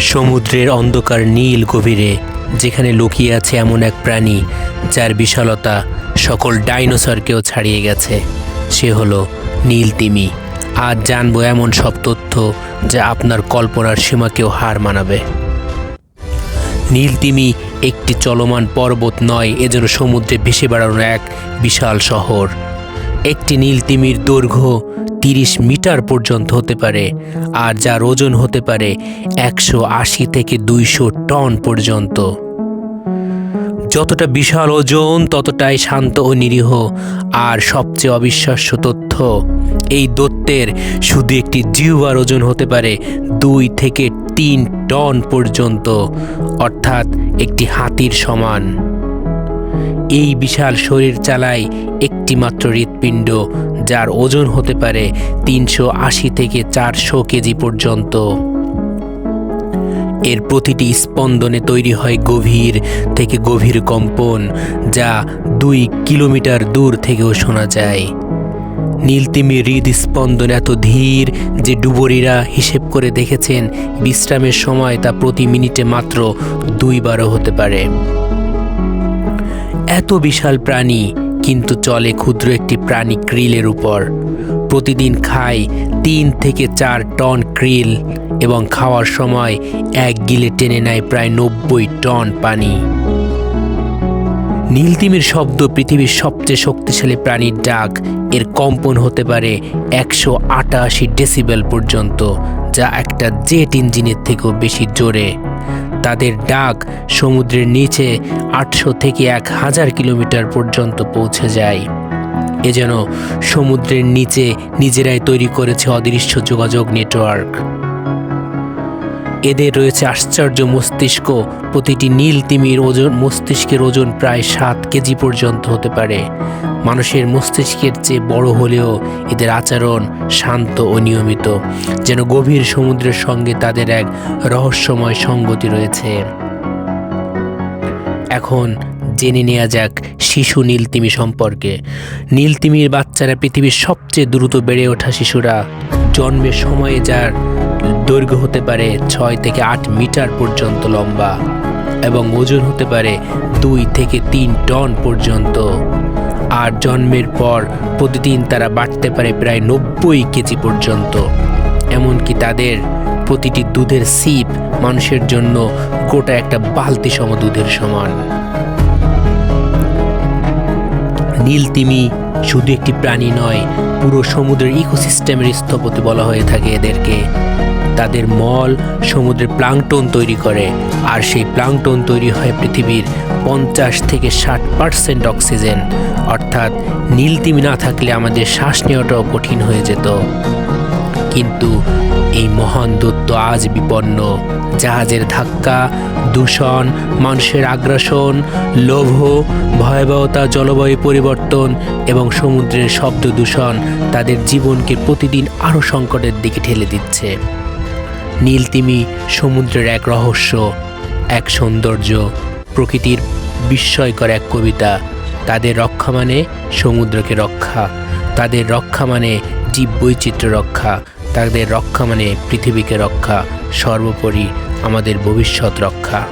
সমুদ্রের অন্ধকার নীল গভীরে, যেখানে লুকিয়ে আছে এমন এক প্রাণী, যার বিশালতা সকল ডাইনোসরকেও ছাড়িয়ে গেছে। সে হলো নীল তিমি। আজ জানব এমন সব তথ্য যা আপনার কল্পনার সীমাকেও হার মানাবে। নীল তিমি একটি চলমান পর্বত নয়, এ যেন সমুদ্রে ভেসে বেড়ানোর এক বিশাল শহর। একটি নীল তিমির দৈর্ঘ্য তিরিশ মিটার পর্যন্ত হতে পারে আর যার ওজন হতে পারে একশো আশি থেকে দুইশো টন পর্যন্ত। যতটা বিশাল ওজন, ততটাই শান্ত ও নিরীহ। আর সবচেয়ে অবিশ্বাস্য তথ্য, এই দত্তের শুধু একটি জিহ্বার ওজন হতে পারে দুই থেকে তিন টন পর্যন্ত, অর্থাৎ একটি হাতির সমান। এই বিশাল শরীর চালায় একটি মাত্র হৃৎপিণ্ড যার ওজন হতে পারে তিনশো আশি থেকে চারশো কেজি পর্যন্ত। এর প্রতিটি স্পন্দনে তৈরি হয় গভীর থেকে গভীর কম্পন, যা দুই কিলোমিটার দূর থেকেও শোনা যায়। নীলতিমির হৃদস্পন্দন এত ধীর যে ডুবুরিরা হিসেব করে দেখেছেন বিশ্রামের সময় তা প্রতি মিনিটে মাত্র দুইবারও হতে পারে। এত বিশাল প্রাণী কিন্তু চলে ক্ষুদ্র একটি প্রাণী ক্রিলের উপর। প্রতিদিন খায় তিন থেকে চার টন ক্রিল এবং খাওয়ার সময় এক গিলে টেনে নেয় প্রায় নব্বই টন পানি। নীলতিমির শব্দ পৃথিবীর সবচেয়ে শক্তিশালী প্রাণীর ডাক। এর কম্পন হতে পারে একশো আটাশি ডেসিবেল পর্যন্ত, যা একটা জেট ইঞ্জিনের থেকেও বেশি জোরে। তাদের ডাক সমুদ্রের নিচে আটশো থেকে এক হাজার কিলোমিটার পর্যন্ত পৌঁছে যায়। এ যেন সমুদ্রের নিচে নিজেরাই তৈরি করেছে অদৃশ্য যোগাযোগ নেটওয়ার্ক। এদের রয়েছে আশ্চর্য মস্তিষ্ক। প্রতিটি নীল তিমির ওজন, মস্তিষ্কের ওজন প্রায় সাত কেজি পর্যন্ত হতে পারে। মানুষের মস্তিষ্কের চেয়ে বড় হলেও এদের আচরণ শান্ত ও নিয়মিত, যেন গভীর সমুদ্রের সঙ্গে তাদের এক রহস্যময় সঙ্গতি রয়েছে। এখন জেনে নেওয়া যাক শিশু নীলতিমি সম্পর্কে। নীলতিমির বাচ্চারা পৃথিবীর সবচেয়ে দ্রুত বেড়ে ওঠা শিশুরা জন্মের সময়ে যার দৈর্ঘ্য হতে পারে ছয় থেকে আট মিটার পর্যন্ত লম্বা এবং ওজন হতে পারে দুই থেকে তিন টন পর্যন্ত। আর জন্মের পর প্রতিদিন তারা বাড়তে পারে প্রায় নব্বই কেজি পর্যন্ত। এমনকি তাদের প্রতিটি দুধের সিপ মানুষের জন্য গোটা একটা বালতি সম দুধের সমান। নীল তিমি শুধু একটি প্রাণী নয়, পুরো সমুদ্রের ইকোসিস্টেমের স্থপতি বলা হয়ে থাকে এদেরকে। তাদের মল, সমুদ্রের প্লাংটন তৈরি করে। আর সেই প্লাংটন তৈরি হয় পৃথিবীর পঞ্চাশ থেকে ষাট পার্সেন্ট অক্সিজেন। অর্থাৎ নীল তিমি না থাকলে আমাদের শ্বাস নেওয়াটাও কঠিন হয়ে যেত। কিন্তু এই মহান দত্ত আজ বিপন্ন। জাহাজের ধাক্কা, দূষণ, মানুষের আগ্রাসন, লোভ, ভয়াবহতা, জলবায়ু পরিবর্তন এবং সমুদ্রের শব্দ দূষণ তাদের জীবনকে প্রতিদিন আরও সংকটের দিকে ঠেলে দিচ্ছে। নীলতিমি সমুদ্রের এক রহস্য, এক সৌন্দর্য, প্রকৃতির বিস্ময়কর এক কবিতা। তাদের রক্ষা মানে সমুদ্রকে রক্ষা। তাদের রক্ষা মানে জীব বৈচিত্র্য রক্ষা। তাদের রক্ষা মানে পৃথিবীকে রক্ষা। সর্বোপরি আমাদের ভবিষ্যৎ রক্ষা।